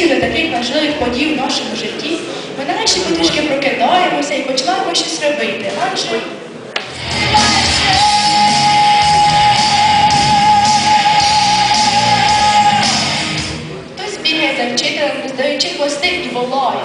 до таких важливих подій в нашому житті, ми нарешті потрішки прокидаємося і починаємо щось робити. Адже хтось бігає за вчителем, роздаючи хвости і волає.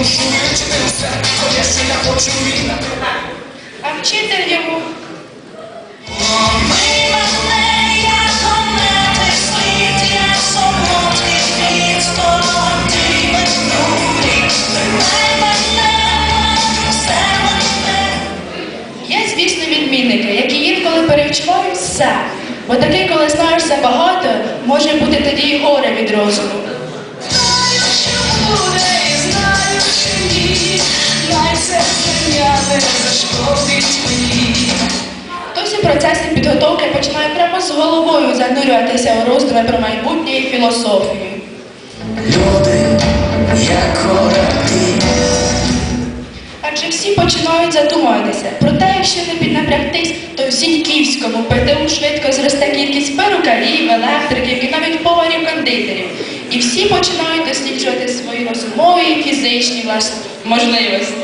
Твоє, що я мушу вивчити все, твоє, що я хочу війна. А вчитель йому Є, звісно, відмінники, які інколи перевчувають все. Бо такий, коли знаєш забагато, може бути тоді і горе від розуму. Хтось у процесі підготовки починає прямо з головою занурюватися у роздуми про майбутнє і філософію. Люди, як кораблі, Адже всі починають задумуватися. Проте, якщо не піднапрягтись, то в Зіньківському ПТУ швидко зросте кількість перукарів, електриків і навіть поварів-кондитерів. І всі починають досліджувати свої розумові і фізичні власне можливості.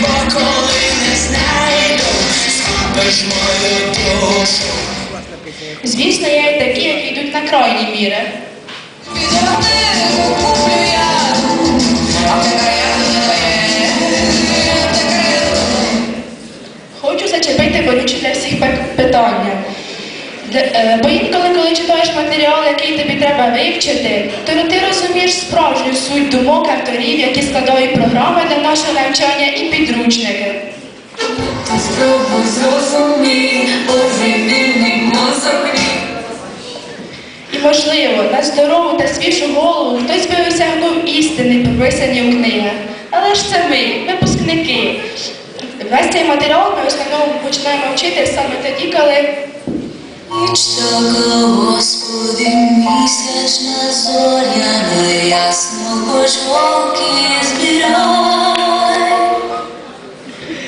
бо коли не знайду, схопиш мою душу. Звісно, є і такі, які йдуть на крайні міри. Хочу Бо інколи, коли читаєш матеріал, який тобі треба вивчити, то ти розумієш справжню суть думок авторів, які складають програми для нашого навчання і підручники. Спробуй зрозумій, І, можливо, на здорову та свіжу голову хтось би осягнув істини, прописані у книгах. Але ж це ми, випускники. Весь цей матеріал ми в основному починаємо вчити саме тоді, коли Ніч така, Господи, місячна зоря, ясно хоч волки збирай.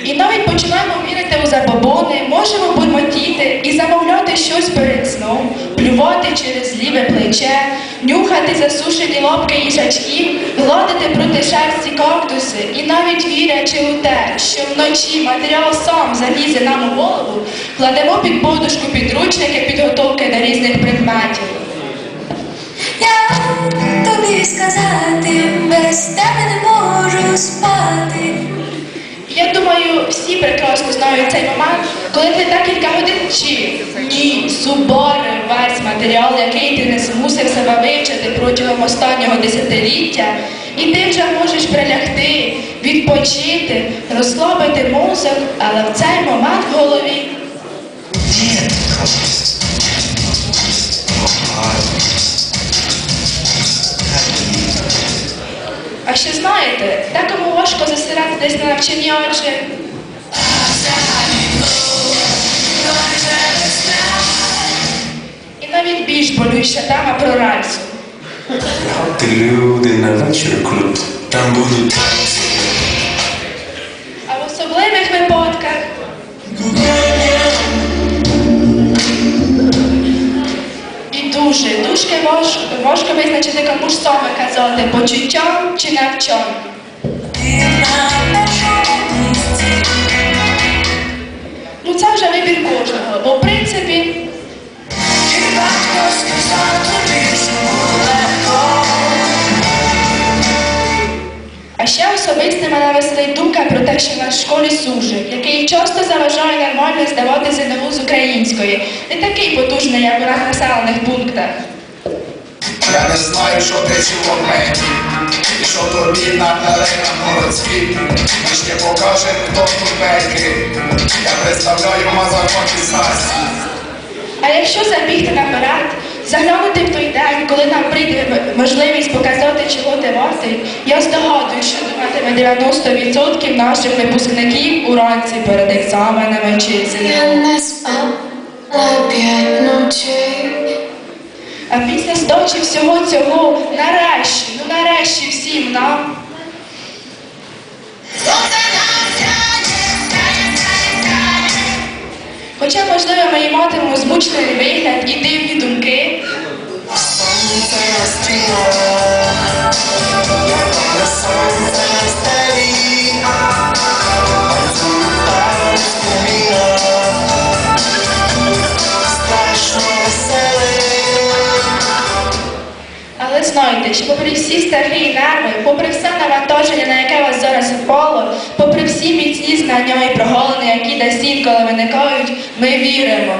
і навіть починаємо вірити у забобони, можемо бурмотіти і замовляти щось перед сном, плювати через ліве плече, нюхати засушені лапки їжачків, гладити проти шерсті кактуси і навіть вірячи у те, що вночі матеріал сам залізе нам у голову, кладемо під подушку підручники підготовки до різних предметів. Я тобі сказати, без тебе не можу спати. Я думаю, всі прекрасно знають цей момент, коли ти декілька годин вчив. Ні, зубори весь матеріал, який ти не змусив себе вивчити протягом останнього десятиліття, і ти вже можеш прилягти, відпочити, розслабити мозок, але в цей момент в голові. А ще знаєте, декому важко зосередитись на навчанні, адже навіть більш болюча тема про. Ти люди на вечір клуб, там будуть танці. А в особливих випадках і дуже, дуже важко, важко визначити, кому ж саме казати, почуттям чи навчанням. Ти на. Ну це вже вибір кожного, бо в принципі мене веселить думка про те, що в школі сужик, який часто заважає нормально здавати ЗНО з української, не такий потужний, як у населених пунктах. Я не знаю, що ти чув мені, і що тобі надали на городські. Ми ще покажемо, хто тут бейки. Я представляю мазакоті Сасі. А якщо забігти наперед, можливість показати, чого ти вартий, я здогадую, що думатиме 90% наших випускників уранці перед екзаменами вчителя. Я не спала п'ять ночей. А після здачі всього цього, нарешті, ну нарешті всім нам. Хоча, можливо, ми і матимемо змучений вигляд і дивні думки, знайте, що попри всі страхи і нерви, попри все навантаження, на яке вас зараз впало, попри всі міцні знання і прогалини, які десь інколи виникають, ми віримо.